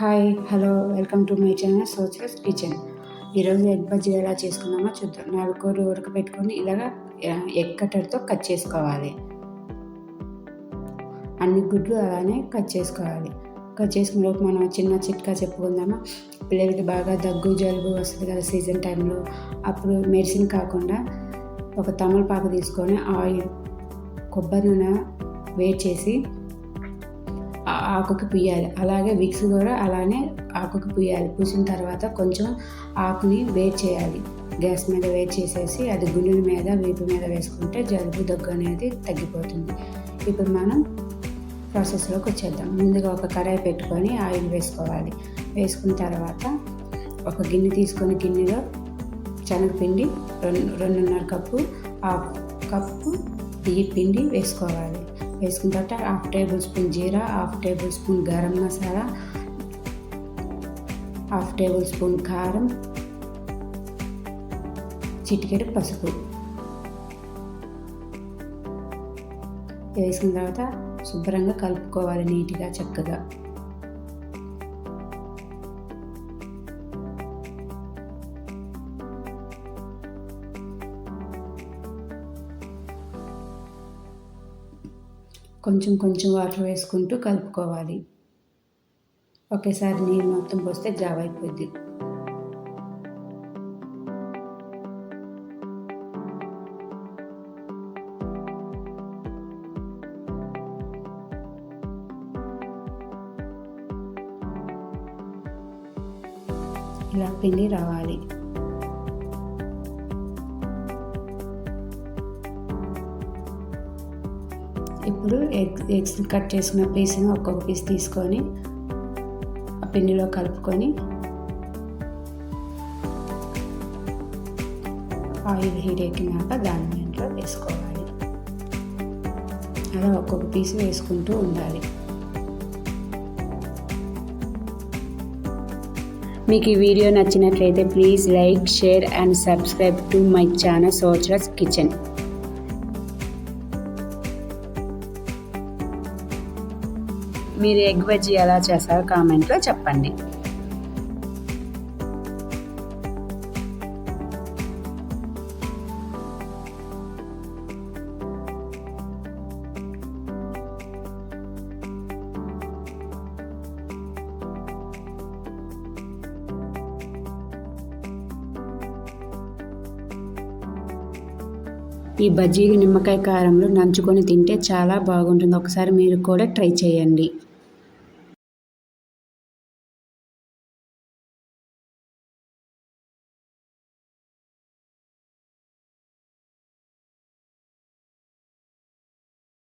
Hi hello welcome to my channel socials kitchen ఈరోజు egg bajji ఎలా చేసుకుందామో చూద్దాం. నాలుగు కూరలు ఉడకబెట్టుకొని ఇలాగా ఎగ్ కట్టర్తో కట్ చేసుకోవాలి. అన్ని గుడ్లు అలానే కట్ చేసుకోవాలి. కట్ చేసుకున్నప్పుడు మనం చిన్న చిట్కా చెప్పుకుందామా? పిల్లలకి బాగా దగ్గు జలుబు వస్తుంది కదా సీజన్ టైంలో. అప్పుడు మెడిసిన్ కాకుండా ఒక తమలపాకు తీసుకొని ఆయిల్ కొబ్బరి నూనె వేడి చేసి ఆకుకి పుయ్యాలి. అలాగే విక్స్ కూడా అలానే ఆకుకి పుయ్యాలి. పూసిన తర్వాత కొంచెం ఆకుని వేడి చేయాలి. గ్యాస్ మీద వేడి చేసేసి అది గుండెల మీద వీపు మీద వేసుకుంటే జలుబు దగ్గు అనేది తగ్గిపోతుంది. ఇప్పుడు మనం ప్రాసెస్లోకి వచ్చేద్దాం. ముందుగా ఒక కడాయి పెట్టుకొని ఆయిల్ వేసుకోవాలి. వేసుకున్న తర్వాత ఒక గిన్నె తీసుకొని గిన్నెలో శనగపిండి రెండు రెండున్నర కప్పు హాఫ్ కప్పు బియ్య పిండి వేసుకోవాలి. వేసుకున్న తర్వాత హాఫ్ టేబుల్ స్పూన్ జీరా half tablespoon garam masala half tablespoon కారం చిటికెడు పసుపు. వేసుకున్న తర్వాత శుభ్రంగా కలుపుకోవాలి నీట్గా చక్కగా. కొంచెం కొంచెం వాటర్ వేసుకుంటూ కలుపుకోవాలి. ఒకేసారి నీళ్ళు మొత్తం పోస్తే జావ అయిపోద్ది. ఇలా పిండి రావాలి. ఇప్పుడు ఎగ్ ఎగ్స్ కట్ చేసిన పీస్ని ఒక్కొక్క పీస్ తీసుకొని ఆ పిండిలో కలుపుకొని ఆయిల్ హీట్ ఎక్కినాక దాని దాంట్లో వేసుకోవాలి. అలా ఒక్కొక్క పీస్ వేసుకుంటూ ఉండాలి. మీకు ఈ వీడియో నచ్చినట్లయితే please like share and subscribe to my channel సోచరస్ kitchen. మీరు ఎగ్ బజ్జీ ఎలా చేస్తారో కామెంట్లో చెప్పండి. ఈ బజ్జీలు నిమ్మకాయ కారంలో నంచుకొని తింటే చాలా బాగుంటుంది. ఒకసారి మీరు కూడా ట్రై చేయండి.